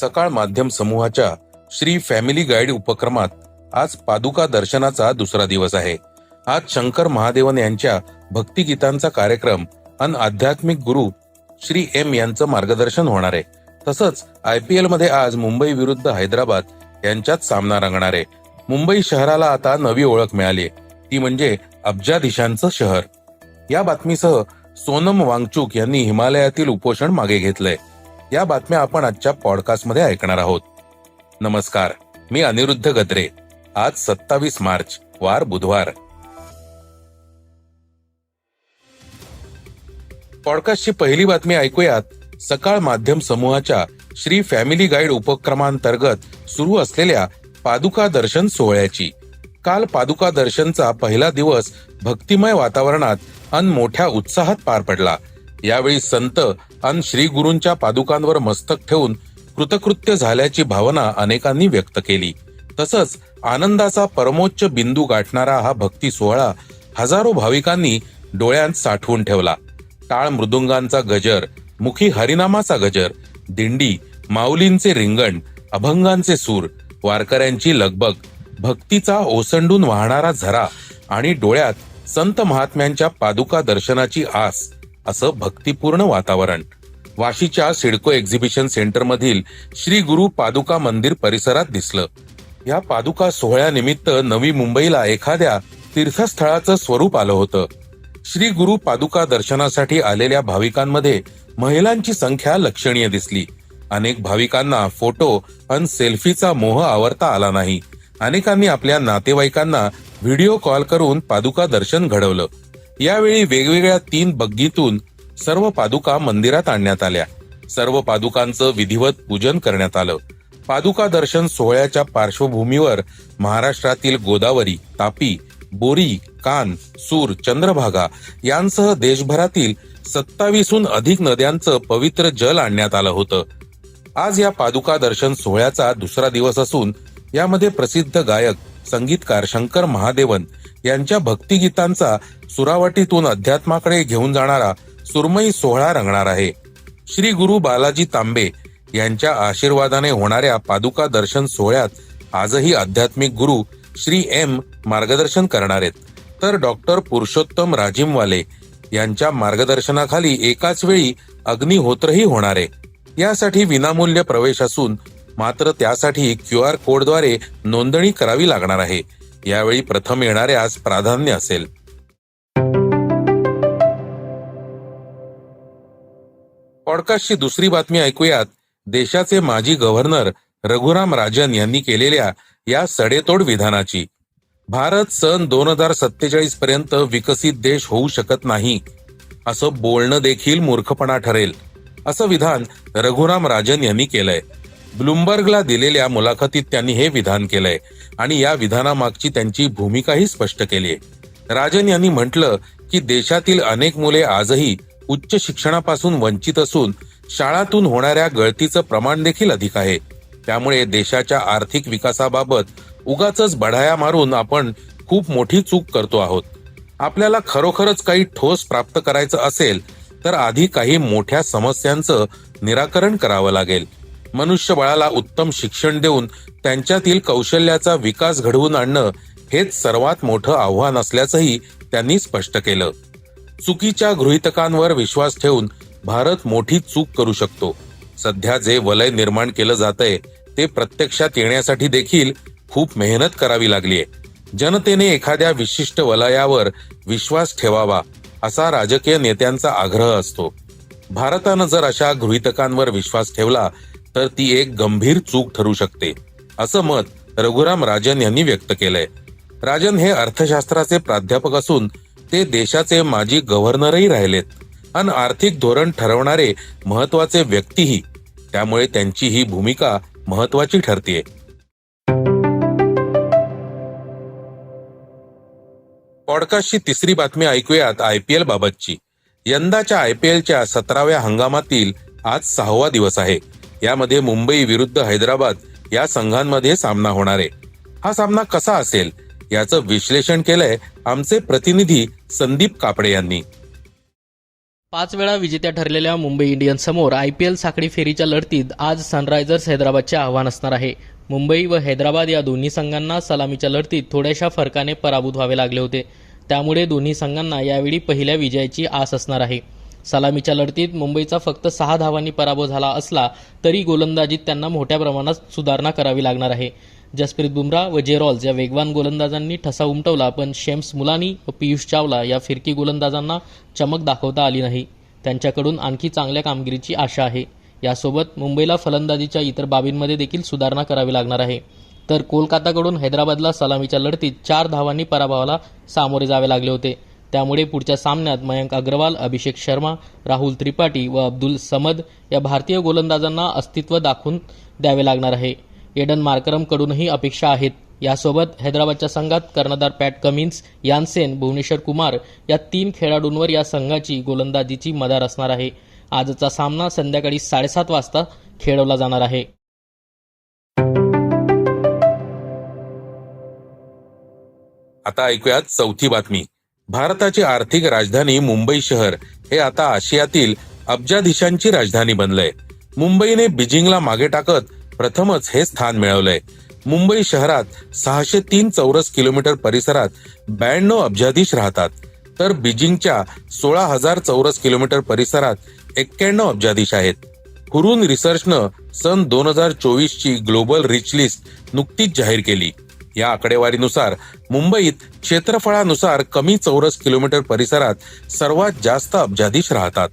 सकाळ माध्यम समूहाच्या श्री फॅमिली गाईड उपक्रमात आज पादुका दर्शनाचा दुसरा दिवस आहे. आज शंकर महादेवन यांच्या भक्तिगीतांचा कार्यक्रम अन आध्यात्मिक गुरु श्री एम यांचं मार्गदर्शन होणार आहे. तसंच आय पी एलमध्ये आज मुंबई विरुद्ध हैदराबाद यांच्यात सामना रंगणार आहे. मुंबई शहराला आता नवी ओळख मिळाली ती म्हणजे अब्जाधीशांचं शहर. या बातमीसह सोनम वांगचूक यांनी हिमालयातील उपोषण मागे घेतलंय. या बातम्या आपण आजच्या पॉडकास्टमध्ये ऐकणार आहोत. नमस्कार मी अनिरुद्ध गद्रे. आज सत्तावीस मार्च वार बुधवार. पॉडकास्टची पहिली बातमी ऐकूयात. सकाळ माध्यम समूहाच्या श्री फॅमिली गाईड उपक्रमांतर्गत सुरू असलेल्या पादुका दर्शन सोहळ्याची. काल पादुका दर्शनचा पहिला दिवस भक्तिमय वातावरणात अन मोठ्या उत्साहात पार पडला. यावेळी संत आणि श्री गुरूंच्या पादुकांवर मस्तक ठेवून कृतकृत्य झाल्याची भावना अनेकांनी व्यक्त केली. तसंच आनंदाचा परमोच्च बिंदू गाठणारा हा भक्ती सोहळा हजारो भाविकांनी डोळ्यांत साठवून ठेवला. टाळ मृदुंगांचा गजर मुखी हरिनामाचा गजर दिंडी माऊलींचे रिंगण अभंगांचे सूर वारकऱ्यांची लगबग भक्तीचा ओसंडून वाहणारा झरा आणि डोळ्यात संत महात्म्यांच्या पादुका दर्शनाची आस असं भक्तिपूर्ण वातावरण. वाशीच्या सिडको एक्झिबिशन सेंटर मधील श्री गुरु पादुका मंदिर परिसरात दिसलं. या पादुका सोहळ्यानिमित्त नवी मुंबईला एखाद्या तीर्थस्थळाचं स्वरूप आलं होतं. श्री गुरु पादुका दर्शनासाठी आलेल्या भाविकांमध्ये महिलांची संख्या लक्षणीय दिसली. अनेक भाविकांना फोटो अन सेल्फीचा मोह आवरता आला नाही. अनेकांनी आपल्या नातेवाईकांना व्हिडिओ कॉल करून पादुका दर्शन घडवलं. यावेळी वेगवेगळ्या तीन बग्गीतून सर्व पादुका मंदिरात आणण्यात आल्या. सर्व पादुकांचं विधिवत पूजन करण्यात आलं. पादुका दर्शन सोहळ्याच्या पार्श्वभूमीवर महाराष्ट्रातील गोदावरी तापी बोरी कान सूर चंद्रभागा यांसह देशभरातील सत्तावीसहून अधिक नद्यांचं पवित्र जल आणण्यात आलं होतं. आज या पादुका दर्शन सोहळ्याचा दुसरा दिवस असून यामध्ये प्रसिद्ध गायक संगीतकार शंकर महादेवन यांच्या भक्तिगीतांचा सुरावटीतून अध्यात्माकडे घेऊन जाणारा सुरमई सोहळा रंगणार आहे. श्री गुरु बालाजी तांबे यांच्या आशीर्वादाने होणाऱ्या पादुका दर्शन सोहळ्यात आजही आध्यात्मिक गुरु श्री एम मार्गदर्शन करणार आहेत. तर डॉक्टर पुरुषोत्तम राजिमवाले यांच्या मार्गदर्शनाखाली एकाच वेळी अग्निहोत्रही होणार आहे. यासाठी विनामूल्य प्रवेश असून मात्र त्यासाठी क्यू आर कोडद्वारे नोंदणी करावी लागणार आहे. यावेळी प्रथम येणाऱ्यास प्राधान्य असेल. पॉडकास्टची दुसरी बातमी ऐकूयात. देशाचे माजी गव्हर्नर रघुराम राजन यांनी केलेल्या या सडेतोड विधानाची. भारत सन दोन हजार सत्तेचाळीस पर्यंत विकसित देश होऊ शकत नाही. असं बोलणं देखील मूर्खपणा ठरेल. असं विधान रघुराम राजन यांनी केलंय. ब्लुमबर्गला दिलेल्या मुलाखतीत त्यांनी हे विधान केलंय आणि या विधानामागची त्यांची भूमिकाही स्पष्ट केली आहे राजन यांनी म्हटलं की देशातील अनेक मुले आजही उच्च शिक्षणापासून वंचित असून शाळातून होणाऱ्या गळतीचं प्रमाण देखील अधिक आहे. त्यामुळे देशाच्या आर्थिक विकासाबाबत उगाच बढाया मारून आपण खूप मोठी चूक करतो आहोत. आपल्याला खरोखरच काही ठोस प्राप्त करायचं असेल तर आधी काही मोठ्या समस्यांचं निराकरण करावं लागेल. मनुष्यबळाला उत्तम शिक्षण देऊन त्यांच्यातील कौशल्याचा विकास घडवून आणणं हेच सर्वात मोठं आव्हान असल्याचंही त्यांनी स्पष्ट केलं. चुकीच्या गृहितकांवर विश्वास ठेवून भारत मोठी चूक करू शकतो. सध्या जे वलय निर्माण केलं जातंय ते प्रत्यक्षात येण्यासाठी देखील खूप मेहनत करावी लागलीय. जनतेने एखाद्या विशिष्ट वलयावर विश्वास ठेवावा असा राजकीय नेत्यांचा आग्रह असतो. भारतानं जर अशा गृहितकांवर विश्वास ठेवला तर ती एक गंभीर चूक ठरू शकते असं मत रघुराम राजन यांनी व्यक्त केलंय. राजन हे अर्थशास्त्राचे प्राध्यापक असून ते देशाचे माजी गव्हर्नरही राहिलेत. आणि आर्थिक धोरण ठरवणारे महत्त्वाचे व्यक्तीही त्यामुळे त्यांची ही भूमिका महत्वाची ठरतीये. पॉडकास्टची तिसरी बातमी ऐकूयात आय पी एल बाबतची. यंदाच्या आय पी एलच्या सतराव्या हंगामातील आज सहावा दिवस आहे. यामध्ये मुंबई विरुद्ध हैदराबाद या संघांमध्ये सामना होणार आहे. हा सामना कसा असेल याचं विश्लेषण केलंय आमचे प्रतिनिधी संदीप कापडे यांनी. पाच वेळा विजेत्या ठरलेल्या मुंबई इंडियन्स समोर आय पी एल साखळी फेरीच्या लढतीत आज सनरायझर्स हैदराबादचे आव्हान असणार आहे. मुंबई व हैदराबाद या दोन्ही संघांना सलामीच्या लढतीत थोड्याशा फरकाने पराभूत व्हावे लागले होते. त्यामुळे दोन्ही संघांना यावेळी पहिल्या विजयाची आस असणार आहे. सलामीच्या लढतीत मुंबईचा फक्त सहा धावांनी पराभव झाला असला तरी गोलंदाजीत त्यांना मोठ्या प्रमाणात सुधारणा करावी लागणार आहे. जसप्रीत बुमराह व जेरॉल्स या वेगवान गोलंदाजांनी ठसा उमटवला पण शेम्स मुलानी व पियुष चावला या फिरकी गोलंदाजांना चमक दाखवता आली नाही. त्यांच्याकडून आणखी चांगल्या कामगिरीची आशा आहे. यासोबत मुंबईला फलंदाजीच्या इतर बाबींमध्ये देखील सुधारणा करावी लागणार आहे. तर कोलकाताकडून हैदराबादला सलामीच्या लढतीत चार धावांनी पराभवाला सामोरे जावे लागले होते. त्यामुळे पुढच्या सामन्यात मयंक अग्रवाल अभिषेक शर्मा राहुल त्रिपाठी व अब्दुल समद या भारतीय गोलंदाजांना अस्तित्व दाखवून द्यावे लागणार आहे. एडन मार्करमकडूनही अपेक्षा आहेत. यासोबत हैदराबादच्या संघात कर्णधार Pat Cummins Jansen Bhuvneshwar Kumar या तीन खेळाडूंवर या संघाची गोलंदाजीची मदार असणार आहे. आजचा सामना संध्याकाळी साडेसात वाजता खेळवला जाणार आहे. आता ऐकूयात चौथी बातमी. भारताची आर्थिक राजधानी मुंबई शहर हे आता आशियातील अब्जाधीशांची राजधानी बनलंय. मुंबईने बीजिंगला मागे टाकत प्रथमच हे स्थान मिळवलंय. मुंबई शहरात सहाशे तीन चौरस किलोमीटर परिसरात ब्याण्णव अब्जाधीश राहतात. तर बीजिंगच्या सोळा हजार चौरस किलोमीटर परिसरात एक्क्याण्णव अब्जाधीश आहेत. हुरून रिसर्चनं सन दोन हजार चोवीस ची ग्लोबल रिच लिस्ट नुकतीच जाहीर केली. या आकडेवारीनुसार मुंबईत क्षेत्रफळानुसार कमी चौरस किलोमीटर परिसरात सर्वात जास्त अब्जाधीश राहतात.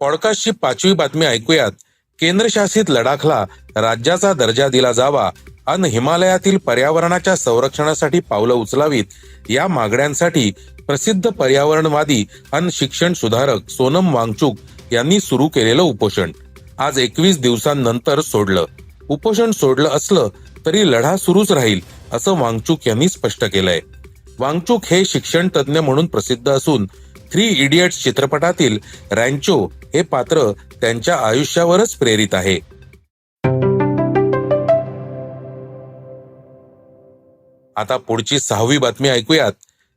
पॉडकास्टची पाचवी बातमी ऐकूयात. केंद्रशासित लडाखला राज्याचा दर्जा दिला जावा अन हिमालयातील पर्यावरणाच्या संरक्षणासाठी पावलं उचलावीत या मागण्यांसाठी प्रसिद्ध पर्यावरणवादी अन शिक्षण सुधारक सोनम वांगचुक यांनी सुरू केलेलं उपोषण. आज एकवीस दिवसांनंतर सोडलं. उपोषण सोडलं असलं तरी लढा सुरूच राहील असं वांगचुक यांनी स्पष्ट केलंय. वांगचुक हे शिक्षण तज्ज्ञ म्हणून प्रसिद्ध असून थ्री इडियट्स चित्रपटातील रॅन्चो हे पात्र त्यांच्या आयुष्यावरच प्रेरित आहे. आता पुढची सहावी बातमी ऐकूयात.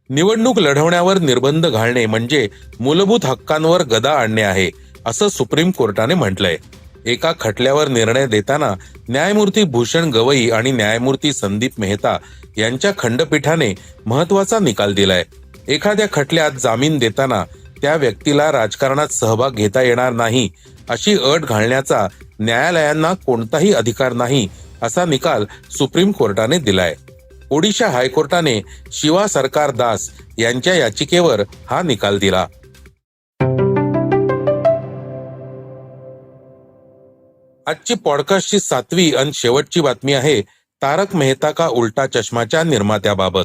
निवडणूक लढवण्यावर निर्बंध घालणे म्हणजे मूलभूत हक्कांवर गदा आणणे आहे. असं सुप्रीम कोर्टाने म्हटलंय. एका खटल्यावर निर्णय देताना न्यायमूर्ती भूषण गवई आणि न्यायमूर्ती संदीप मेहता यांच्या खंडपीठाने महत्त्वाचा निकाल दिलाय. एखाद्या खटल्यात जामीन देताना त्या व्यक्तीला राजकारणात सहभाग घेता येणार नाही अशी अट घालण्याचा न्यायालयांना कोणताही अधिकार नाही असा निकाल सुप्रीम कोर्टाने दिलाय. ओडिशा हायकोर्टाने शिवा सरकार दास यांच्या याचिकेवर हा निकाल दिला. आजची पॉडकास्टची सातवी आणि शेवटची बातमी आहे तारक मेहता का उलटा चष्माच्या निर्मात्याबाबत?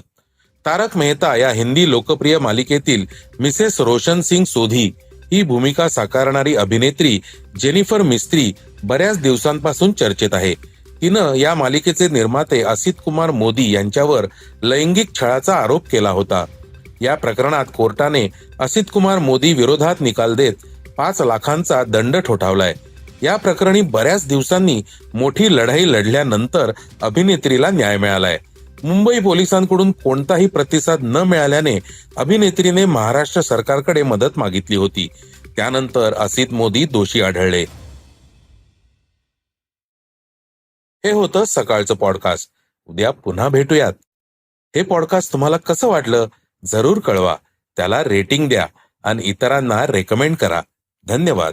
तारक मेहता या हिंदी लोकप्रिय मालिकेतील मिसेस रोशन सिंग सोधी ही भूमिका साकारणारी अभिनेत्री जेनिफर मिस्त्री बऱ्याच दिवसांपासून चर्चेत आहे. तिनं या मालिकेचे निर्माते असित कुमार मोदी यांच्यावर लैंगिक छळाचा आरोप केला होता. या प्रकरणात कोर्टाने असित कुमार मोदी विरोधात निकाल देत पाच लाखांचा दंड ठोठावलाय. या प्रकरणी बऱ्याच दिवसांनी मोठी लढाई लढल्यानंतर अभिनेत्रीला न्याय मिळालाय. मुंबई पोलिसांकडून कोणताही प्रतिसाद न मिळाल्याने अभिनेत्रीने महाराष्ट्र सरकारकडे मदत मागितली होती. त्यानंतर असित मोदी दोषी आढळले. हे होतं सकाळचं पॉडकास्ट. उद्या पुन्हा भेटूयात. हे पॉडकास्ट तुम्हाला कसं वाटलं जरूर कळवा. त्याला रेटिंग द्या आणि इतरांना रेकमेंड करा. धन्यवाद.